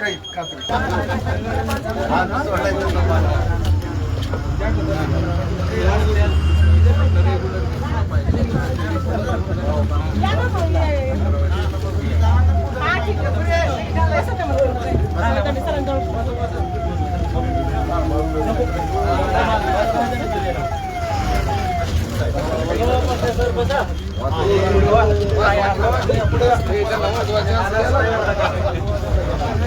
ಕೈ ಕಾತ್ರಿ Thank you.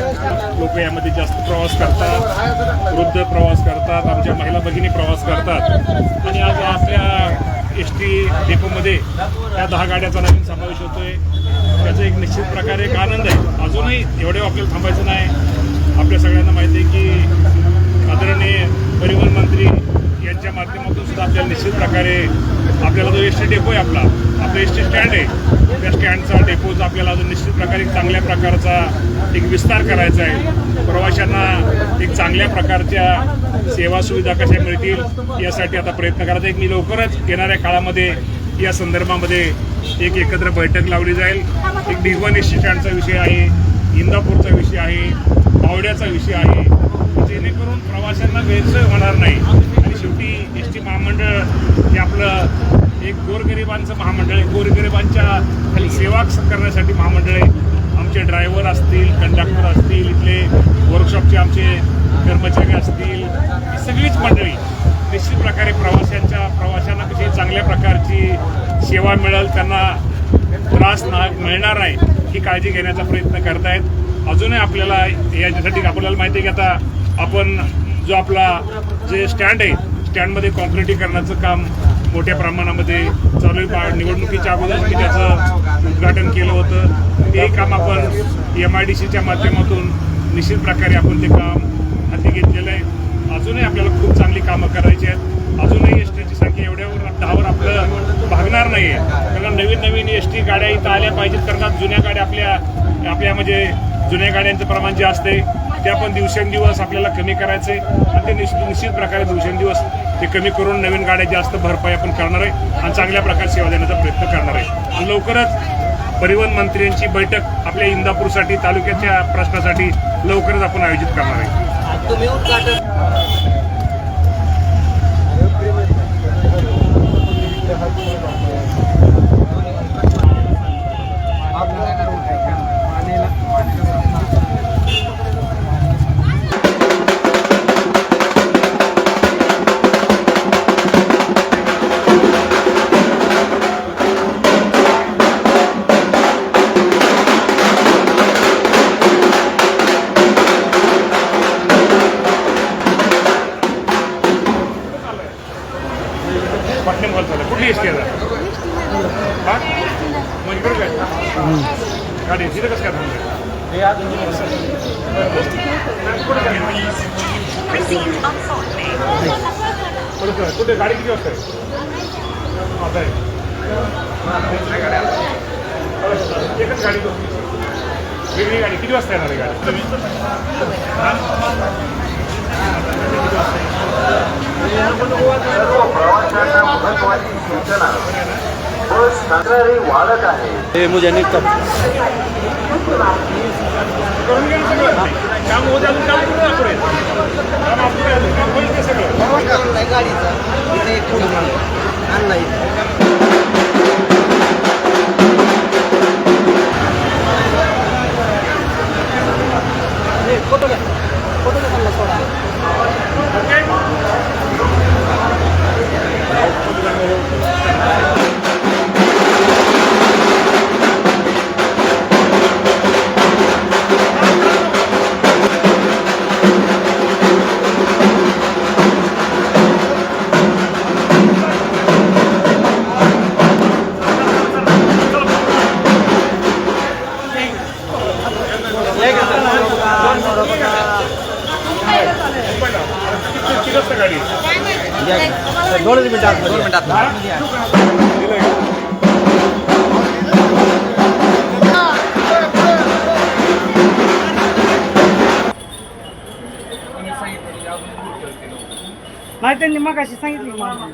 लोक यामध्ये जास्त प्रवास करतात वृद्ध प्रवास करतात आमच्या महिला भगिनी प्रवास करतात. आणि आज आपल्या एस टी डेपोमध्ये या दहा गाड्याचा नवीन समावेश होतोय. त्याचा एक निश्चित प्रकारे एक आनंद आहे. अजूनही एवढे आपल्याला थांबायचं नाही. आपल्या सगळ्यांना माहिती आहे की आदरणीय परिवहन मंत्री यांच्या माध्यमातून सुद्धा आपल्याला निश्चित प्रकारे आपल्याला जो एस टी डेपो आहे आपला आपला एस टी स्टँड आहे त्या स्टँडचा डेपोचा आपल्याला अजून निश्चित प्रकारे एक चांगल्या प्रकारचा एक विस्तार करायचा आहे. प्रवाशांना एक चांगल्या प्रकारच्या सेवा सुविधा कशा मिळतील यासाठी आता प्रयत्न करायचा एक मी लवकरच येणाऱ्या काळामध्ये या संदर्भामध्ये एक एकत्र बैठक लावली जाईल. एक भिगवण एस टी स्टँडचा विषय आहे इंदापूरचा विषय आहे पावड्याचा विषय आहे. जेणेकरून प्रवाशांना गैरसोय होणार नाही. आणि शेवटी एस टी महामंडळ हे आपलं एक गोरगरिबांचं महामंडळ आहे. गोरगरिबांच्या खाली सेवा करण्यासाठी महामंडळ आहे. आमचे ड्रायव्हर असतील कंडक्टर असतील इथले वर्कशॉपचे आमचे कर्मचारी असतील ही सगळीच मंडळी निश्चित प्रकारे प्रवाशांच्या प्रवाशांना कशी चांगल्या प्रकारची सेवा मिळेल त्यांना त्रास ना मिळणार नाही ही काळजी घेण्याचा प्रयत्न करतायत. अजूनही आपल्याला याच्यासाठी आपल्याला माहिती आहे की आता आपण जो आपला जे स्टँड आहे स्टँडमध्ये कॉन्क्रिटीकरणाचं काम मोठ्या प्रमाणामध्ये चालू आहे. निवडणुकीच्या अगोदर मी त्याचं उद्घाटन केलं होतं. ते काम आपण एम आय डी सीच्या माध्यमातून निश्चित प्रकारे आपण ते काम हाती घेतलेलं आहे. अजूनही आपल्याला खूप चांगली कामं करायची आहेत. अजूनही एस टीची संख्या एवढ्यावर दहावर आपलं भागणार नाही आहे. कारण नवीन नवीन एस टी गाड्या इथं आल्या पाहिजेत. कारण जुन्या गाड्या आपल्या आपल्या म्हणजे जुन्या गाड्यांचं प्रमाण जे असते ते आपण दिवसेंदिवस आपल्याला कमी करायचं आहे आणि ते निश्चित निश्चित प्रकारे दिवसेंदिवस ते कमी करून नवीन गाड्या जास्त भरपाई आपण करणार आहे आणि चांगल्या प्रकारे सेवा देण्याचा प्रयत्न करणार आहे. आणि लवकरच परिवहन मंत्र्यांची बैठक आपल्या इंदापूरसाठी तालुक्याच्या प्रश्नासाठी लवकरच आपण आयोजित करणार आहे. कुठली एस टी आहे हा? मग इकडे काय गाडी तिथं कसं काय थांबलं कुठे कुठे? गाडी किती वाजता आहे? आता आहे. एकच गाडी दोन वेगळी गाडी. किती वाजता येणार आहे गाडी? हे. मुझे नहीं कब करून घ्या ना काम होत अजून काम करू काम आपलं होईल ते सगळं गाडीचा इथे आणला दोन मिनिटात दोन मिनिटात दिलंय नाही त्यांनी मग अशी सांगितली मला.